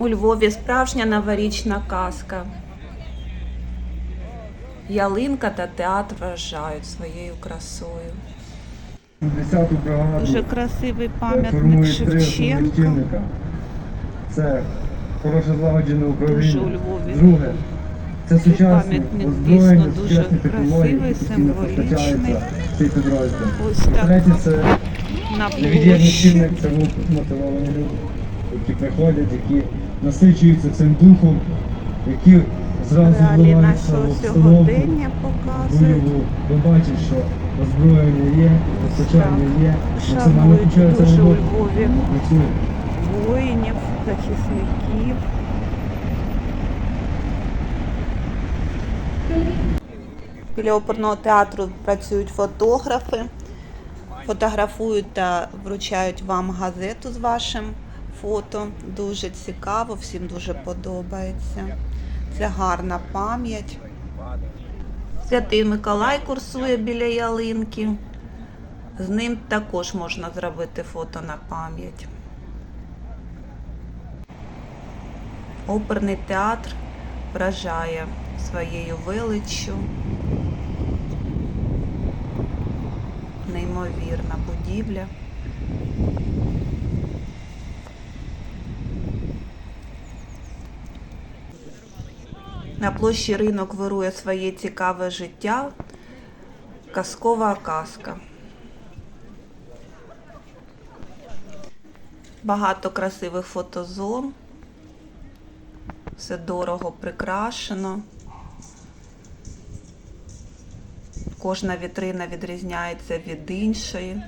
У Львові справжня новорічна казка. Ялинка та театр вражають своєю красою. Дуже красивий пам'ятник Шевченка. Це хороше злагоджене Дуже у управління. Львові. Друге, це сучасні Пам'ятник озброєння, дійсно дуже красивий, символічний. Ось так Третє, це на площі. це мотивовані люди, які приходять, які насичуються цим духом, які зразу вливаються в обстановку. бойову. Ви бачите, що озброєння є, постачання є, максимально включається робота. Воїнів, захисників. Біля оперного театру працюють фотографи, фотографують та вручають вам газету з вашим фото. Дуже цікаво, всім дуже подобається. Це гарна пам'ять. Святий Миколай курсує біля ялинки. З ним також можна зробити фото на пам'ять. Оперний театр вражає своєю величчю. Неймовірна будівля. На площі ринок вирує своє цікаве життя. Казкова казка. Багато красивих фотозон. Все дорого прикрашено. Кожна вітрина відрізняється від іншої.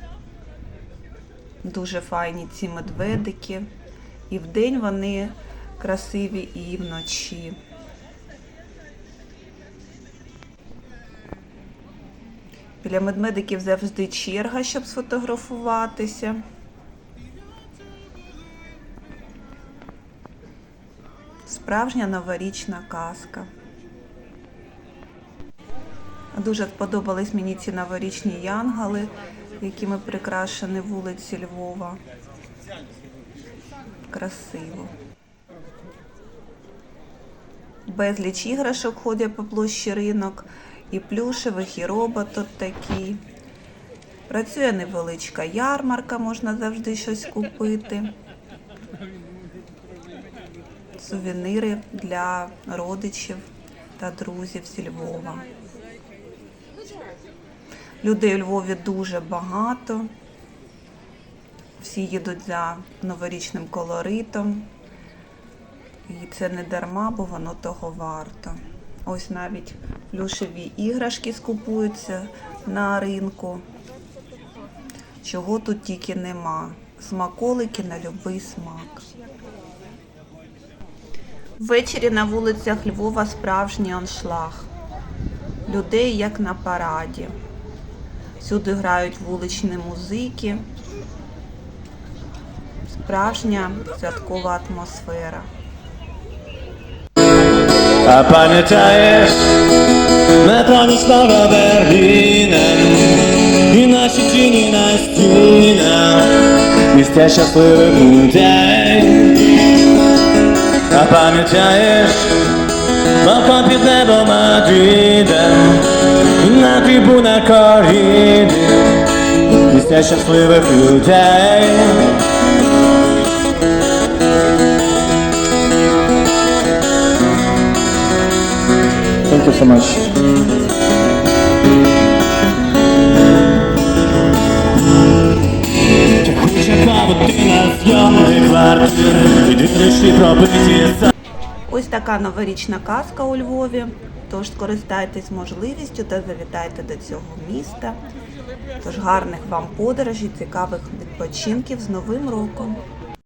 Дуже файні ці медведики. І вдень вони красиві, і вночі. Біля медведиків завжди черга, щоб сфотографуватися. Справжня новорічна казка. Дуже сподобались мені ці новорічні янголи, якими прикрашені вулиці Львова. Красиво. Безліч іграшок ходять по площі ринок, і плюшевих, і робот такі. Працює невеличка ярмарка, можна завжди щось купити. Сувеніри для родичів та друзів зі Львова. Людей у Львові дуже багато. Всі їдуть за новорічним колоритом. І це не дарма, бо воно того варто. Ось навіть плюшеві іграшки скупуються на ринку. Чого тут тільки нема. Смаколики на будь-який смак. Ввечері на вулицях Львова справжній аншлаг. Людей як на параді. Всюди грають вуличні музики. Справжня святкова атмосфера. А пам'ятаєш метро міцного Берліна І наші тіні на стінах Місця щасливих людей А пам'ятаєш балкон під небом Мадрида На трибунах коріди Місця щасливих людей Thank you so much. Ось така новорічна казка у Львові. Тож скористайтесь можливістю та завітайте до цього міста. Тож гарних вам подорожей, цікавих відпочинків з Новим роком!